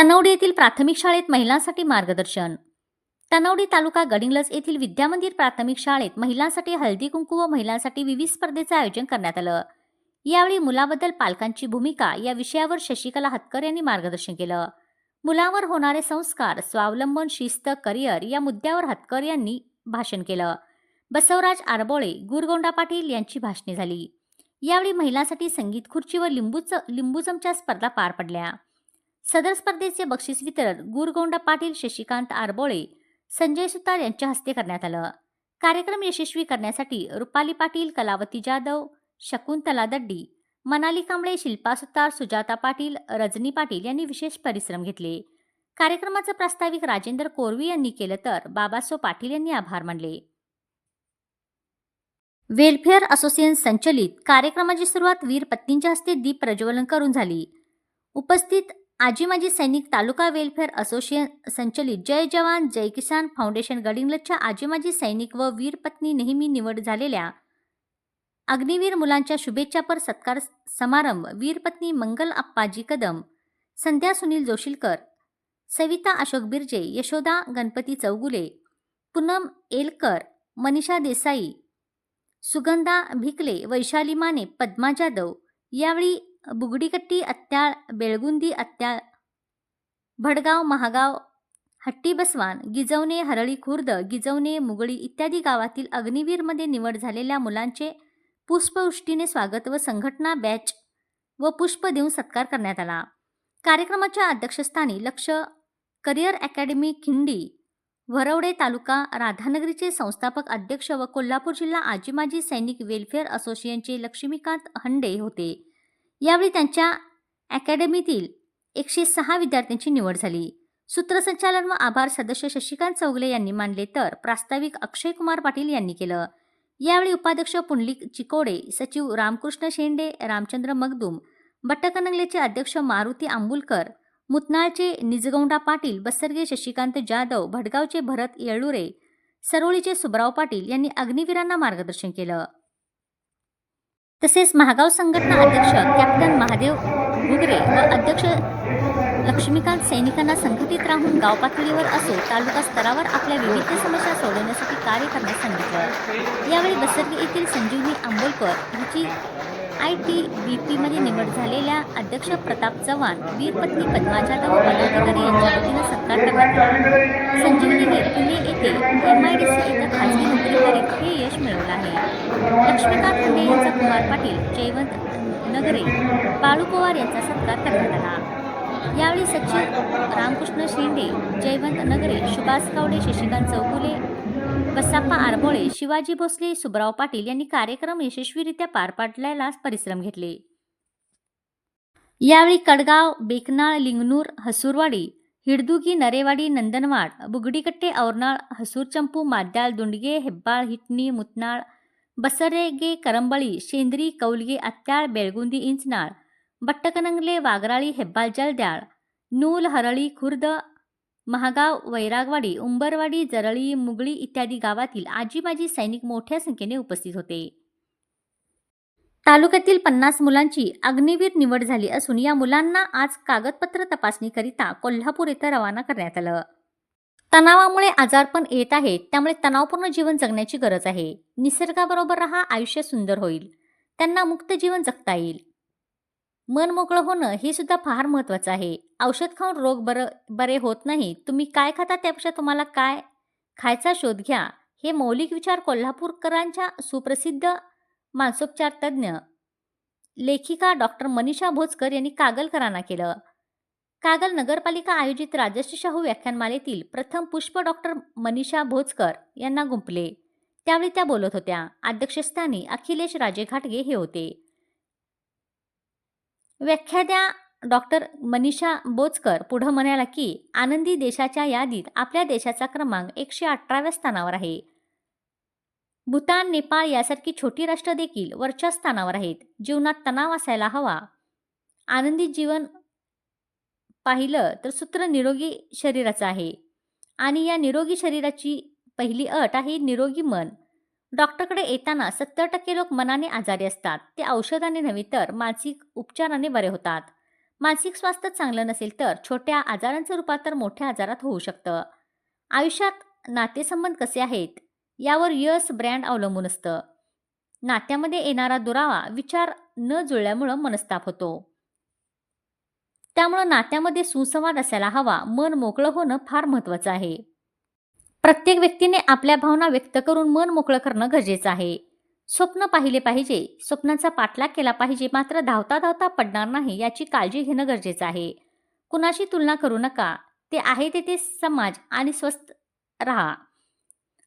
तनवडी येथील प्राथमिक शाळेत महिलांसाठी मार्गदर्शन. तनवडी तालुका गडिंगलज येथील विद्यामंदिर प्राथमिक शाळेत महिलांसाठी हळदी कुंकू व महिलांसाठी विविध स्पर्धेचे आयोजन करण्यात आलं. यावेळी मुलाबद्दल पालकांची भूमिका या विषयावर शशिकला हतकर यांनी मार्गदर्शन केलं. मुलांवर होणारे संस्कार स्वावलंबन शिस्त करिअर या मुद्द्यावर हतकर यांनी भाषण केलं. बसवराज आरबोळे गुरगोंडा पाटील यांची भाषणे झाली. यावेळी महिलांसाठी संगीत खुर्ची व लिंबूच लिंबू स्पर्धा पार पडल्या. सदर स्पर्धेचे बक्षीस वितरण गुरगोंडा पाटील शशिकांत आरबोळे संजय सुतार यांच्या हस्ते करण्यात आलं. कार्यक्रम यशस्वी करण्यासाठी रुपाली पाटील कलावती जाधव शकुंतला दड्डी मनाली कांबळे शिल्पा सुतार सुजाता पाटील रजनी पाटील यांनी विशेष परिश्रम घेतले. कार्यक्रमाचं प्रास्ताविक राजेंद्र कोरवी यांनी केलं तर बाबासो पाटील यांनी आभार मानले. वेलफेअर असोसिएशन संचलित कार्यक्रमाची सुरुवात वीर पत्नींच्या हस्ते दीप प्रज्वलन करून झाली. उपस्थित आजी माजी सैनिक तालुका वेलफेअर असोसिएशन संचलित जय जवान जय किसान फाउंडेशन गडिंगलच्या आजी माजी सैनिक व वीर पत्नी नेहमी निवड झालेल्या अग्निवीर मुलांच्या शुभेच्छापर सत्कार समारंभ. वीरपत्नी मंगल अप्पाजी कदम संध्या सुनील जोशीलकर सविता अशोक बिर्जे यशोदा गणपती चौगुले पूनम एलकर मनीषा देसाई सुगंधा भिकले वैशाली माने पद्मा जाधव यावेळी बुगडीकट्टी अत्याळ बेळगुंदी अत्याळ भडगाव महागाव हट्टी बसवान गिजवणे हरळी खुर्द गिजवणे मुगळी इत्यादी गावातील अग्निवीरमध्ये निवड झालेल्या मुलांचे पुष्पवृष्टीने स्वागत व संघटना बॅच व पुष्प देऊन सत्कार करण्यात आला. कार्यक्रमाच्या अध्यक्षस्थानी लक्ष करिअर अकॅडमी खिंडी वरवडे तालुका राधानगरीचे संस्थापक अध्यक्ष व कोल्हापूर जिल्हा आजी माजी सैनिक वेलफेअर असोसिएशनचे लक्ष्मीकांत हंडे होते. यावेळी त्यांच्या अकॅडमीतील एकशे सहा विद्यार्थ्यांची निवड झाली. सूत्रसंचालन व आभार सदस्य शशिकांत चौगले यांनी मानले तर प्रास्ताविक अक्षय कुमार पाटील यांनी केलं. यावेळी उपाध्यक्ष पुंडलिक चिकोडे सचिव रामकृष्ण शेंडे रामचंद्र मगदूम बट्टकनंगलेचे अध्यक्ष मारुती आंबुलकर मुतनाळचे निजगौंडा पाटील बसरगे शशिकांत जाधव भडगावचे भरत येळुरे सरोळीचे सुबराव पाटील यांनी अग्निवीरांना मार्गदर्शन केलं. तसेच महागाव संघटना अध्यक्ष कॅप्टन महादेव घुगरे व अध्यक्ष लक्ष्मीकांत सैनिकांना संघटित राहून गाव पातळीवर असो तालुका स्तरावर आपल्या विविध समस्या सोडवण्यासाठी कार्य करण्यास सांगितलं. यावेळी बसर्गी येथील संजीवनी आंबोलकर हिची आय टी बी पीमध्ये निवड झालेल्या अध्यक्ष प्रताप चव्हाण वीरपत्नी पद्मा जाधव व पदाधिकारी यांच्या वतीनं सत्कार करण्यात आला. संजीवनी पुणे येथे एम आय डी सी येथे खाजगी नोकरी करीत हे यश मिळवलं आहे. लक्ष्मीकांत खंडे यांचा कुमार पाटील जयवंत नगरे बाळू पवार यांचा सत्कार करण्यात आला. यावेळी सचिव रामकृष्ण शेंडे जयवंत नगरे सुभाष कावडे शशिकांत चौगुले बसाप्पा आरबोळे शिवाजी भोसले सुबराव पाटील यांनी कार्यक्रम यशस्वीरित्या पार पाडल्याला परिश्रम घेतले. यावेळी कडगाव बेकनाळ लिंगनूर हसूरवाडी हिडदुगी नरेवाडी नंदनवाड बुगडीकट्टे औरनाळ हसूर चंपू माद्याळ दुंडगे हेब्बाळ हिटणी मुतनाळ बसरेगे करंबळी शेंद्री कौलगे आत्याळ बेळगुंदी इंचनाळ बट्टकनंगले वागराळी हेब्बाळ जलद्याळ नूल हरळी खुर्द महागाव वैरागवाडी उंबरवाडी जरळी मुगळी इत्यादी गावातील आजीबाजी सैनिक मोठ्या संख्येने उपस्थित होते. तालुक्यातील पन्नास मुलांची अग्निवीर निवड झाली असून या मुलांना आज कागदपत्र तपासणीकरिता कोल्हापूर येथे रवाना करण्यात आलं. तणावामुळे आजारपण येत आहेत त्यामुळे तणावपूर्ण जीवन जगण्याची गरज आहे. निसर्गाबरोबर राहा आयुष्य सुंदर होईल. त्यांना मुक्त जीवन जगता येईल. मन मोकळं होणं हे सुद्धा फार महत्त्वाचं आहे. औषध खाऊन रोग बरं बरे होत नाही. तुम्ही काय खाता त्यापेक्षा तुम्हाला काय खायचा शोध घ्या. हे मौलिक विचार कोल्हापूरकरांच्या सुप्रसिद्ध मानसोपचार तज्ज्ञ लेखिका डॉक्टर मनीषा भोजकर यांनी कागलकरांना केलं. कागल नगरपालिका आयोजित राजश्री शाहू व्याख्यानमालेतील प्रथम पुष्प डॉक्टर मनीषा भोजकर यांना गुंपले. त्यावेळी त्या बोलत होत्या. अध्यक्षस्थानी अखिलेश राजे घाटगे हे होते. व्याख्यात्या डॉक्टर मनीषा बोचकर पुढं म्हणाला की आनंदी देशाच्या यादीत आपल्या देशाचा क्रमांक एकशे अठराव्या स्थानावर आहे. भूतान नेपाळ यासारखी छोटी राष्ट्र देखील वरच्या स्थानावर आहेत. जीवनात तणाव असायला हवा. आनंदी जीवन पाहिलं तर सूत्र निरोगी शरीराचं आहे. आणि या निरोगी शरीराची पहिली अट आहे निरोगी मन. डॉक्टरकडे येताना सत्तर टक्के लोक मनाने आजारी असतात. ते औषधाने नव्हे तर मानसिक उपचाराने बरे होतात. मानसिक स्वास्थ्य चांगलं नसेल तर छोट्या आजारांचं रूपांतर मोठ्या आजारात होऊ शकतं. आयुष्यात नातेसंबंध कसे आहेत? यावर यस ब्रँड अवलंबून असतं. नात्यामध्ये येणारा दुरावा विचार न जुळल्यामुळं मनस्ताप होतो. त्यामुळं नात्यामध्ये सुसंवाद असायला हवा. मन मोकळं होणं फार महत्त्वाचं आहे. प्रत्येक व्यक्तीने आपल्या भावना व्यक्त करून मन मोकळं करणं गरजेचं आहे. स्वप्न पाहिले पाहिजे स्वप्नांचा पाठलाग केला पाहिजे मात्र धावता धावता पडणार नाही याची काळजी घेणं गरजेचं आहे. कुणाशी तुलना करू नका ते आहे तेथे समाज आणि स्वस्थ राहा.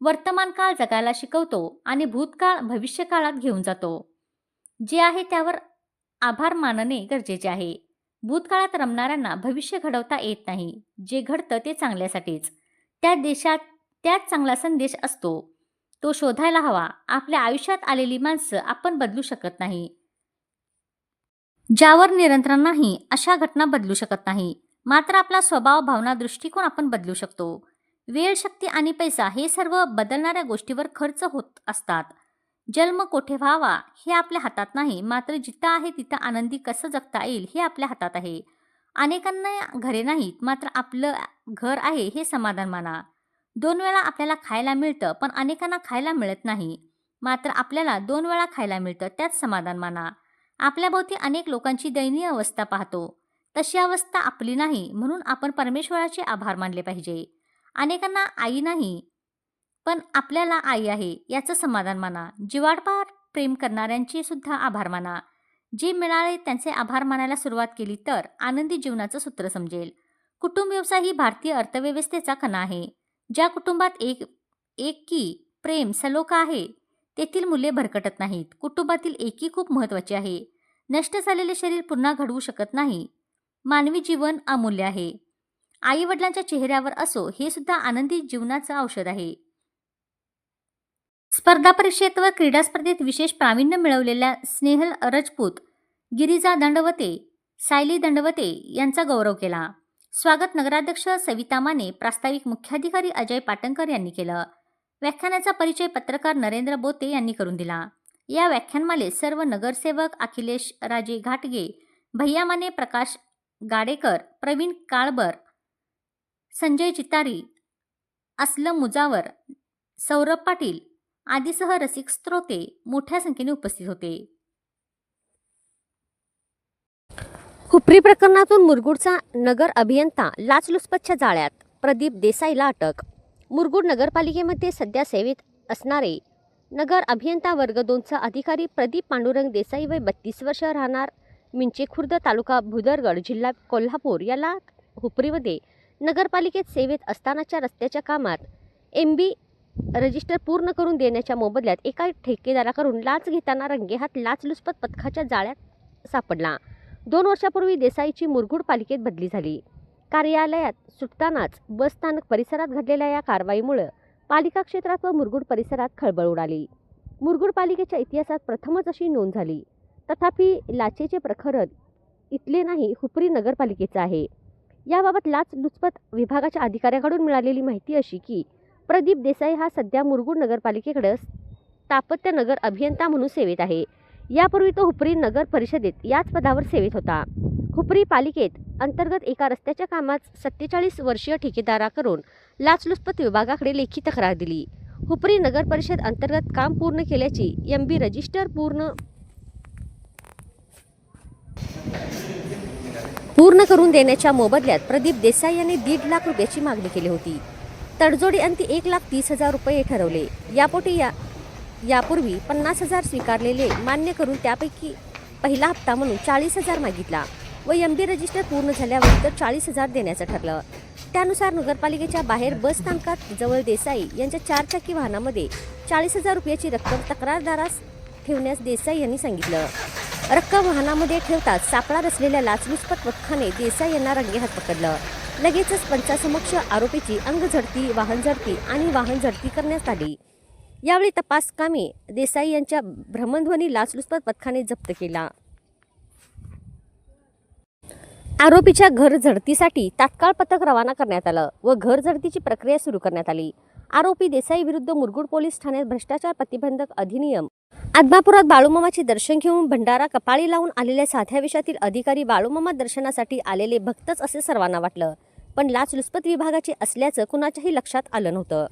वर्तमान काळ जगायला शिकवतो आणि भूतकाळ भविष्यकाळात घेऊन जातो. जे आहे त्यावर आभार मानणे गरजेचे आहे. भूतकाळात रमणाऱ्यांना भविष्य घडवता येत नाही. जे घडतं ते चांगल्यासाठीच. त्या देशात त्यात चांगला संदेश असतो. तो शोधायला हवा. आपल्या आयुष्यात आलेली माणसं आपण बदलू शकत नाही. ज्यावर नियंत्रण नाही अशा घटना बदलू शकत नाही. मात्र आपला स्वभाव भावना दृष्टिकोन आपण बदलू शकतो. वेळ शक्ती आणि पैसा हे सर्व बदलणाऱ्या गोष्टीवर खर्च होत असतात. जन्म कोठे व्हावा हे आपल्या हातात नाही. मात्र जिथं आहे तिथं आनंदी कसं जगता येईल हे आपल्या हातात आहे. अनेकांना घरे नाहीत. मात्र आपलं घर आहे हे समाधान माना. दोन वेळा आपल्याला खायला मिळतं पण अनेकांना खायला मिळत नाही. मात्र आपल्याला दोन वेळा खायला मिळतं त्यात समाधान माना. आपल्याभोवती अनेक लोकांची दयनीय अवस्था पाहतो. तशी अवस्था आपली नाही म्हणून आपण परमेश्वराचे आभार मानले पाहिजे. अनेकांना आई नाही पण आपल्याला आई आहे याचं समाधान माना. जिवाडपार प्रेम करणाऱ्यांचे सुद्धा आभार माना. जे मिळाले त्यांचे आभार मानायला सुरुवात केली तर आनंदी जीवनाचं सूत्र समजेल. कुटुंब व्यवसाय ही भारतीय अर्थव्यवस्थेचा कणा आहे. ज्या कुटुंबात एक एकी प्रेम सलोखा आहे तेथील मूल्ये भरकटत नाहीत. कुटुंबातील एकी खूप महत्त्वाची आहे. नष्ट झालेले शरीर पुन्हा घडवू शकत नाही. मानवी जीवन अमूल्य आहे. आई वडिलांच्या चेहऱ्यावर असो हे सुद्धा आनंदी जीवनाचं औषध आहे. स्पर्धा परीक्षेत व क्रीडा स्पर्धेत विशेष प्रावीण्य मिळवलेल्या स्नेहल रजपूत गिरिजा दंडवते सायली दंडवते यांचा गौरव केला. स्वागत नगराध्यक्ष सविता माने प्रास्ताविक मुख्याधिकारी अजय पाटणकर यांनी केलं. व्याख्यानाचा परिचय पत्रकार नरेंद्र बोते यांनी करून दिला. या व्याख्यानमालेत सर्व नगरसेवक अखिलेश राजे घाटगे भैया माने प्रकाश गाडेकर प्रवीण काळबर संजय चितारी असलम मुजावर सौरभ पाटील आदीसह रसिक स्त्रोते मोठ्या संख्येने उपस्थित होते. हुपरी प्रकरणातून मुरगुडचा नगर अभियंता लाचलुचपतच्या जाळ्यात. प्रदीप देसाईला अटक. मुरगुड नगरपालिकेमध्ये सध्या सेवेत असणारे नगर अभियंता वर्ग दोनचा अधिकारी प्रदीप पांडुरंग देसाई वय बत्तीस वर्ष राहणार. मिंचे खुर्द तालुका भुदरगड जिल्हा कोल्हापूर याला हुपरीमध्ये नगरपालिकेत सेवेत असतानाच्या रस्त्याच्या कामात एम बी रजिस्टर पूर्ण करून देण्याच्या मोबदल्यात एका ठेकेदाराकडून लाच घेताना रंगेहात लाचलुचपत पथकाच्या जाळ्यात सापडला. दोन वर्षापूर्वी देसाईची मुरगुड पालिकेत बदली झाली. कार्यालयात सुटतानाच बसस्थानक परिसरात घडलेल्या या कारवाईमुळं पालिका क्षेत्रात व मुरगुड परिसरात खळबळ उडाली. मुरगुड पालिकेच्या इतिहासात प्रथमच अशी नोंद झाली. तथापि लाचेचे प्रखरण इथले नाही हुपरी नगरपालिकेचं आहे. याबाबत लाच लुचपत विभागाच्या अधिकाऱ्याकडून मिळालेली माहिती अशी की प्रदीप देसाई हा सध्या मुरगुड नगरपालिकेकडं स्थापत्य नगर अभियंता म्हणून सेवेत आहे. यापूर्वी तो हुपरी नगर परिषदेत याच पदावर सेवेत होता. हुपरी पालिकेत अंतर्गत एका रस्त्याच्या कामात सत्तेचाळीस वर्षीय ठेकेदाराकडून लाचलुचपत विभागाकडे लेखी तक्रार दिली. हुपरी नगर परिषद अंतर्गत काम पूर्ण केल्याची एम बी रजिस्टर पूर्ण पूर्ण करून देण्याच्या मोबदल्यात प्रदीप देसाई यांनी दीड लाख रुपयाची मागणी केली होती. तडजोडी अंती एक लाख तीस हजार रुपये ठरवले. यापोटी या यापूर्वी पन्नास हजार स्वीकारलेले मान्य करून त्यापैकी पहिला हप्ता म्हणून चाळीस हजार मागितला व एम बी रजिस्टर पूर्ण झाल्यावर तर चाळीस हजार देण्याचं ठरलं. त्यानुसार नगरपालिकेच्या बाहेर बस स्थानकात जवळ देसाई यांच्या चारचाकी वाहनामध्ये चाळीस हजार रुपयाची रक्कम तक्रारदारास ठेवण्यास देसाई यांनी सांगितलं. रक्कम वाहनामध्ये ठेवताच सापळा रचलेल्या लाचलुचपत पथकाने देसाई यांना रंगेहात पकडलं. लगेचच पंचासमक्ष आरोपीची अंग झडती वाहन झडती आणि वाहन झडती करण्यात आली. यावेळी तपास कामे देसाई यांच्या भ्रमणध्वनी लाचलुचपत पथकाने जप्त केला. आरोपीच्या घर झडतीसाठी तात्काळ पथक रवाना करण्यात आलं व घर झडतीची प्रक्रिया सुरू करण्यात आली. आरोपी देसाई विरुद्ध मुरगुड पोलीस ठाण्यात भ्रष्टाचार प्रतिबंधक अधिनियम आदमापुरात बाळूमामाचे दर्शन घेऊन भंडारा कपाळी लावून आलेल्या साध्या वेशातील अधिकारी बाळूमामा दर्शनासाठी आलेले भक्तच असे सर्वांना वाटलं. पण लाचलुचपत विभागाचे असल्याचं कुणाच्याही लक्षात आलं नव्हतं.